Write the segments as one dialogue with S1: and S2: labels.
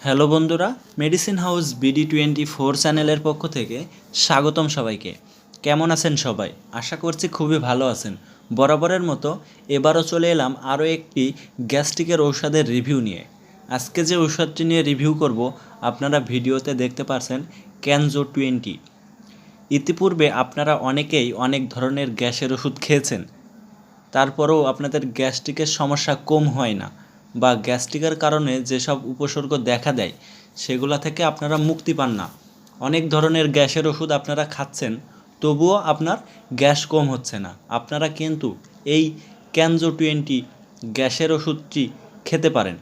S1: Hello বন্ধুরা medicine house BD twenty four চ্যানেলের পক্ষ থেকে স্বাগতম সবাইকে। কেমন আছেন সবাই? আশা করছি খুবই ভালো আছেন। বরাবরের মতো এবারও চলে এলাম আরও একটি গ্যাস্ট্রিকের ঔষধের রিভিউ নিয়ে। আজকে যে ঔষধটি নিয়ে রিভিউ করব, আপনারা ভিডিওতে দেখতে পারছেন ক্যানজো টোয়েন্টি ইতিপূর্বে আপনারা অনেকেই অনেক ধরনের গ্যাসের ওষুধ খেয়েছেন। তারপরেও আপনাদের গ্যাস্ট্রিকের সমস্যা কম হয় না। বা গ্যাস্ট্রিকের কারণে যেসব উপসর্গ দেখা দেয়, সেগুলা থেকে আপনারা মুক্তি পান না। অনেক ধরনের গ্যাসের ওষুধ আপনারা খাচ্ছেন, তবুও আপনার গ্যাস কম হচ্ছে না। আপনারা কিন্তু এই ক্যানজো টোয়েন্টি গ্যাসের ওষুধটি খেতে পারেন।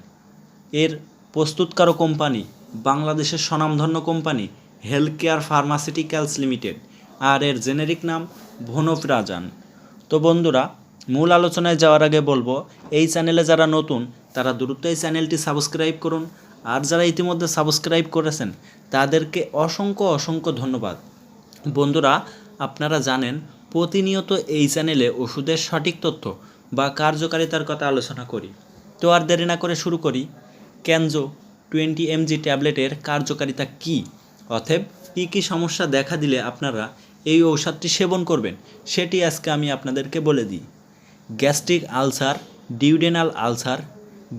S1: এর প্রস্তুতকারক কোম্পানি বাংলাদেশের স্বনামধন্য company health care pharmaceuticals limited আর এর জেনেরিক নাম ভোনোপ্রাজান। তো বন্ধুরা, মূল আলোচনায় যাওয়ার আগে বলব, এই চ্যানেলে যারা নতুন তারা দ্রুত এই চ্যানেলটি সাবস্ক্রাইব করুন। আর যারা ইতিমধ্যে সাবস্ক্রাইব করেছেন, তাদেরকে অসংখ্য অসংখ্য ধন্যবাদ। বন্ধুরা, আপনারা জানেন, প্রতিনিয়ত এই চ্যানেলে ওষুধের সঠিক তথ্য বা কার্যকারিতার কথা আলোচনা করি। তো আর দেরি না করে শুরু করি। ক্যানজো টোয়েন্টি এমজি ট্যাবলেটের কার্যকারিতা কী? অতএব, কী কী সমস্যা দেখা দিলে আপনারা এই ঔষধটি সেবন করবেন, সেটি আজকে আমি আপনাদেরকে বলে দিই। Gastric ulcer, duodenal ulcer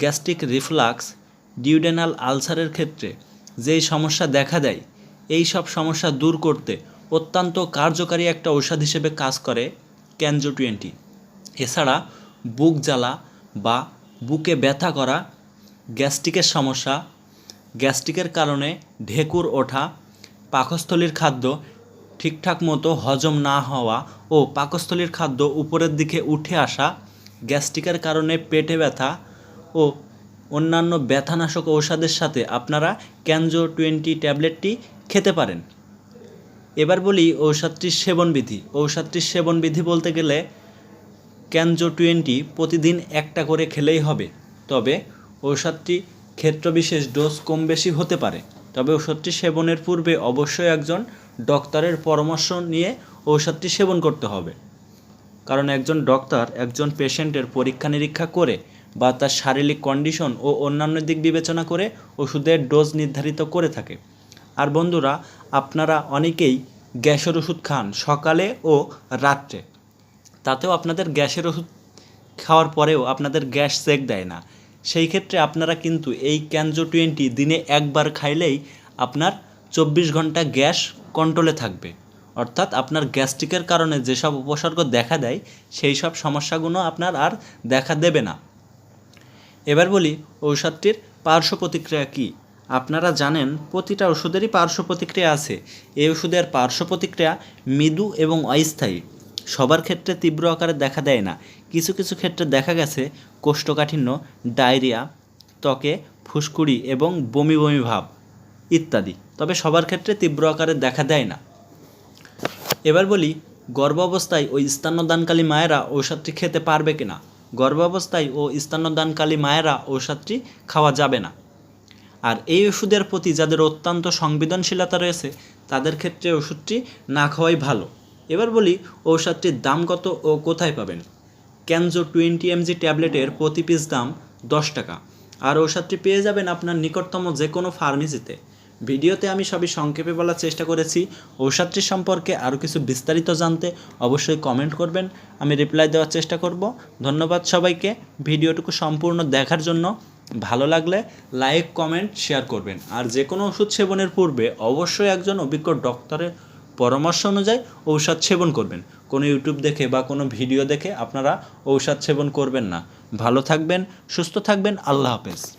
S1: gastric reflux duodenal আলসারের ক্ষেত্রে যেই সমস্যা দেখা দেয়, এই সব সমস্যা দূর করতে অত্যন্ত কার্যকারী একটা ঔষধ হিসেবে কাজ করে ক্যানজো টোয়েন্টি। এছাড়া বুক জ্বালা বা বুকে ব্যথা করা, গ্যাস্ট্রিকের সমস্যা, গ্যাস্ট্রিকের কারণে ঢেকুর ওঠা, পাকস্থলীর খাদ্য ঠিকঠাক মতো হজম না হওয়া ও পাকস্থলীর খাদ্য উপরের দিকে উঠে আসা, গ্যাস্ট্রিকের কারণে পেটে ব্যথা ও অন্যান্য ব্যথানাশক ঔষধের সাথে আপনারা ক্যানজো টোয়েন্টি ট্যাবলেটটি খেতে পারেন। এবার বলি ঔষধটির সেবনবিধি। ঔষধটির সেবনবিধি বলতে গেলে ক্যানজো টোয়েন্টি প্রতিদিন একটা করে খেলেই হবে। তবে ঔষধটি ক্ষেত্রবিশেষ ডোজ কম বেশি হতে পারে। তবে ঔষধটি সেবনের পূর্বে অবশ্যই একজন ডক্টরের পরামর্শ নিয়ে ঔষধটি সেবন করতে হবে। কারণ একজন ডক্টর একজন পেশেন্টের পরীক্ষা নিরীক্ষা করে বা তার শারীরিক কন্ডিশন ও অন্যান্য দিক বিবেচনা করে ওষুধের ডোজ নির্ধারিত করে থাকে। আর বন্ধুরা, আপনারা অনেকেই গ্যাসের ওষুধ খান সকালে ও রাত্রে। তাতেও আপনাদের গ্যাসের ওষুধ খাওয়ার পরেও আপনাদের গ্যাস চেক দেয় না। সেই ক্ষেত্রে আপনারা কিন্তু এই ক্যানজো টোয়েন্টি দিনে একবার খাইলেই আপনার চব্বিশ ঘণ্টা গ্যাস কন্ট্রোলে থাকবে। অর্থাৎ আপনার গ্যাস্ট্রিকের কারণে যেসব উপসর্গ দেখা দেয়, সেই সব সমস্যাগুলো আপনার আর দেখা দেবে না। এবার বলি, ঔষধটির পার্শ্ব প্রতিক্রিয়া কী? আপনারা জানেন প্রতিটা ওষুধেরই পার্শ্ব প্রতিক্রিয়া আছে। এই ওষুধের পার্শ্ব প্রতিক্রিয়া মৃদু এবং অস্থায়ী। সবার ক্ষেত্রে তীব্র আকারে দেখা দেয় না। কিছু কিছু ক্ষেত্রে দেখা গেছে কোষ্ঠকাঠিন্য, ডায়রিয়া, ত্বকে ফুসকুড়ি এবং বমি বমি ভাব ইত্যাদি। তবে সবার ক্ষেত্রে তীব্র আকারে দেখা দেয় না। এবার বলি, গর্ভাবস্থায় ওই স্তন্যদানকালী মায়েরা ঔষধটি খেতে পারবে কিনা? গর্ভাবস্থায় ও স্তন্যদানকালী মায়েরা ঔষধটি খাওয়া যাবে না। আর এই ওষুধের প্রতি যাদের অত্যন্ত সংবেদনশীলতা রয়েছে, তাদের ক্ষেত্রে ওষুধটি না খাওয়াই ভালো। এবার বলি ঔষধটির দাম কত ও কোথায় পাবেন? ক্যানজো টোয়েন্টি এমজি ট্যাবলেটের প্রতি পিস দাম দশ টাকা। আর ঔষধটি পেয়ে যাবেন আপনার নিকটতম যে কোনো ফার্মেসিতে। ভিডিওতে আমি সবই সংক্ষেপে বলার চেষ্টা করেছি। ঔষধটির সম্পর্কে আরও কিছু বিস্তারিত জানতে অবশ্যই কমেন্ট করবেন। আমি রিপ্লাই দেওয়ার চেষ্টা করব। ধন্যবাদ সবাইকে। ভিডিওটুকু সম্পূর্ণ দেখার জন্য ভালো লাগলে লাইক কমেন্ট শেয়ার করবেন। আর যে কোনো ওষুধ সেবনের পূর্বে অবশ্যই একজন অভিজ্ঞ ডক্টরের পরামর্শ অনুযায়ী ঔষধ সেবন করবেন। কোনো ইউটিউব দেখে বা কোনো ভিডিও দেখে আপনারা ঔষধ সেবন করবেন না। ভালো থাকবেন, সুস্থ থাকবেন। আল্লাহ হাফেজ।